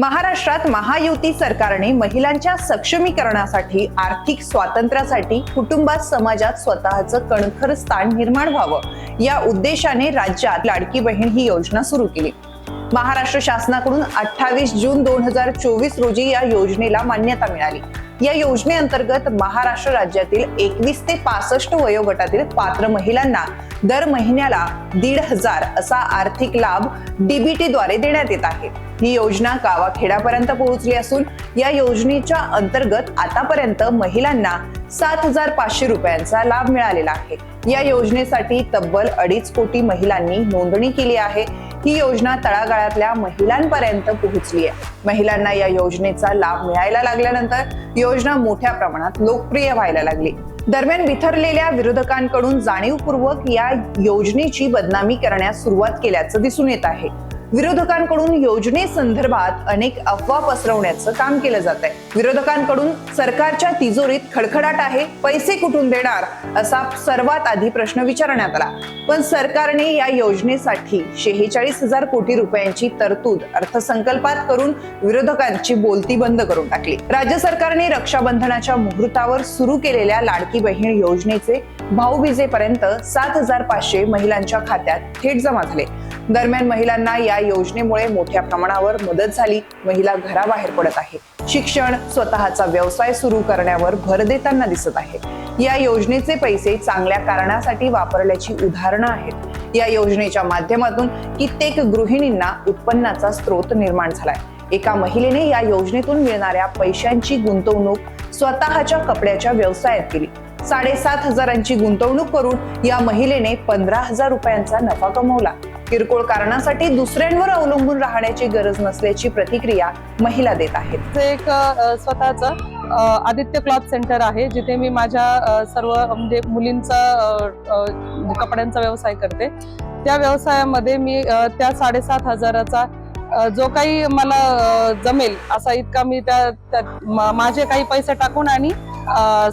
महाराष्ट्रात महायुती सरकारने महिलांच्या सक्षमीकरणासाठी आर्थिक स्वातंत्र्यासाठी कुटुंबात समाजात स्वतःचं कणखर स्थान निर्माण व्हावं. या उद्देशाने राज्यात लाडकी बहीण ही योजना सुरू केली. महाराष्ट्र शासनाकडून अठ्ठावीस जून दोन हजार चोवीस रोजी या योजनेला मान्यता मिळाली. या योजनेअंतर्गत महाराष्ट्र राज्यातील एकवीस ते पासष्ट वयोगटातील पात्र महिलांना दर महिन्याला दीड हजार असा आर्थिक लाभ डीबीटी द्वारे देण्यात येत आहे. ही योजना गावाखेड्यापर्यंत पोहोचली असून या योजनेच्या अंतर्गत आतापर्यंत महिलांना सात हजार पाचशे रुपयांचा लाभ मिळालेला आहे. या योजनेसाठी तब्बल अडीच कोटी महिलांनी नोंदणी केली आहे. ही योजना तळागाळातल्या महिलांपर्यंत पोहोचली आहे. महिलांना या योजनेचा लाभ मिळायला लागल्यानंतर योजना मोठ्या प्रमाणात लोकप्रिय व्हायला लागली. दरम्यान बिथरलेल्या विरोधकांकडून जाणीवपूर्वक या योजनेची बदनामी करण्यास सुरुवात केल्याचं दिसून येत आहे. विरोधकांकडून योजनेसंदर्भात अनेक अफवा पसरवण्याचं काम केलं जात आहे. विरोधकांकडून सरकारच्या तिजोरीत खडखडाट आहे पैसे कुठून देणार असा सर्वात आधी प्रश्न विचारण्यात आला. पण सरकारने या योजनेसाठी शेहेचाळीस हजार कोटी रुपयांची तरतूद अर्थसंकल्पात करून विरोधकांची बोलती बंद करून टाकली. राज्य सरकारने रक्षाबंधनाच्या मुहूर्तावर सुरू केलेल्या लाडकी बहीण योजनेचे भाऊबीजेपर्यंत सात हजार पाचशे महिलांच्या खात्यात थेट जमा झाले. दरम्यान महिलांना या योजनेमुळे मोठ्या प्रमाणावर मदत झाली. महिला घराबाहेर पडत आहे शिक्षण स्वतःचा व्यवसाय सुरू करण्यावर भर देताना दिसत आहे. या योजनेचे पैसे चांगल्या कारणासाठी वापरल्याची उदाहरणं आहेत. या योजनेच्या माध्यमातून कित्येक गृहिणींना उत्पन्नाचा स्रोत निर्माण झालाय. एका महिलेने या योजनेतून मिळणाऱ्या पैशांची गुंतवणूक स्वतःच्या कपड्याच्या व्यवसायात केली. साडेसात हजारांची गुंतवणूक करून या महिलेने पंधरा हजार रुपयांचा नफा कमवला. किरकोळ कारणासाठी दुसऱ्यांवर अवलंबून राहण्याची गरज नसल्याची प्रतिक्रिया महिला देत आहेत. ते एक स्वतःच स्वतःचं आदित्य क्लॉथ सेंटर आहे जिथे मी माझ्या सर्व म्हणजे मुलींचा कपड्यांचा व्यवसाय करते. त्या व्यवसायामध्ये मी त्या साडेसात हजाराचा जो काही मला जमेल असा इतका मी त्या त्यात माझे काही पैसे टाकून आणि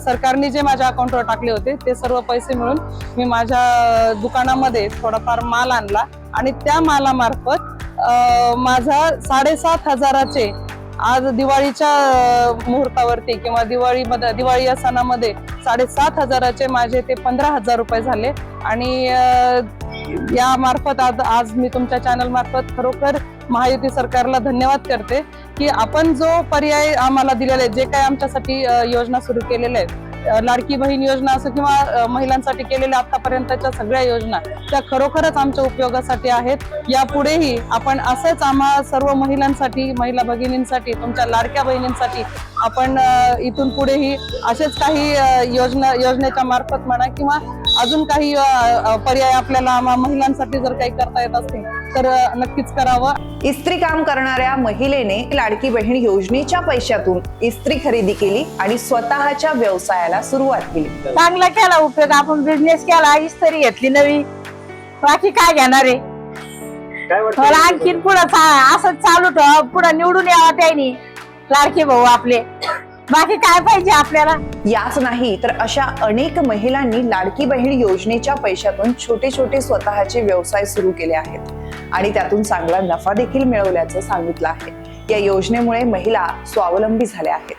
सरकारने जे माझ्या अकाउंटवर टाकले होते ते सर्व पैसे मिळून मी माझ्या दुकानामध्ये थोडाफार माल आणला. आणि त्या मालामार्फत माझा साडेसात हजाराचे आज दिवाळीच्या मुहूर्तावरती किंवा दिवाळीमध्ये दिवाळी या सणामध्ये साडेसात हजाराचे माझे ते पंधरा हजार रुपये झाले. आणि या मार्फत आज आज मी तुमच्या चॅनल मार्फत खरोखर महायुती सरकारला धन्यवाद करते की आपण जो पर्याय आम्हाला दिलेला आहे जे काय आमच्यासाठी योजना सुरू केलेल्या आहेत लाडकी बहीण योजना असो किंवा महिलांसाठी केलेल्या आतापर्यंतच्या सगळ्या योजना त्या खरोखरच आमच्या उपयोगासाठी आहेत. यापुढेही आपण असंच आम्हा सर्व महिलांसाठी महिला भगिनींसाठी तुमच्या लाडक्या बहिणींसाठी आपण इथून पुढेही असेच काही योजना योजनेच्या मार्फत म्हणा किंवा अजून काही पर्याय आपल्याला महिलांसाठी जर काही करता येत असतील तर नक्कीच करावं. इस्त्री काम करणाऱ्या महिलेने लाडकी बहीण योजनेच्या पैशातून इस्त्री खरेदी केली आणि स्वतःच्या व्यवसायाला सुरुवात केली. चांगला केला उपयोग आपण बिझनेस केला इस्त्री घेतली नवी. बाकी काय घेणार आहे? मला आणखीन पुढं असं चालू ठेवा पुढं निवडून यावा त्यांनी. लाडके भाऊ आपले. बाकी काय पाहिजे आपल्याला? याच नाही तर अशा अनेक महिलांनी लाडकी बहीण योजनेच्या पैशातून छोटे छोटे स्वतःचे व्यवसाय सुरू केले आहेत. आणि त्यातून चांगला नफा देखील मिळवल्याचं सांगितलं आहे. या योजनेमुळे महिला स्वावलंबी झाल्या आहेत.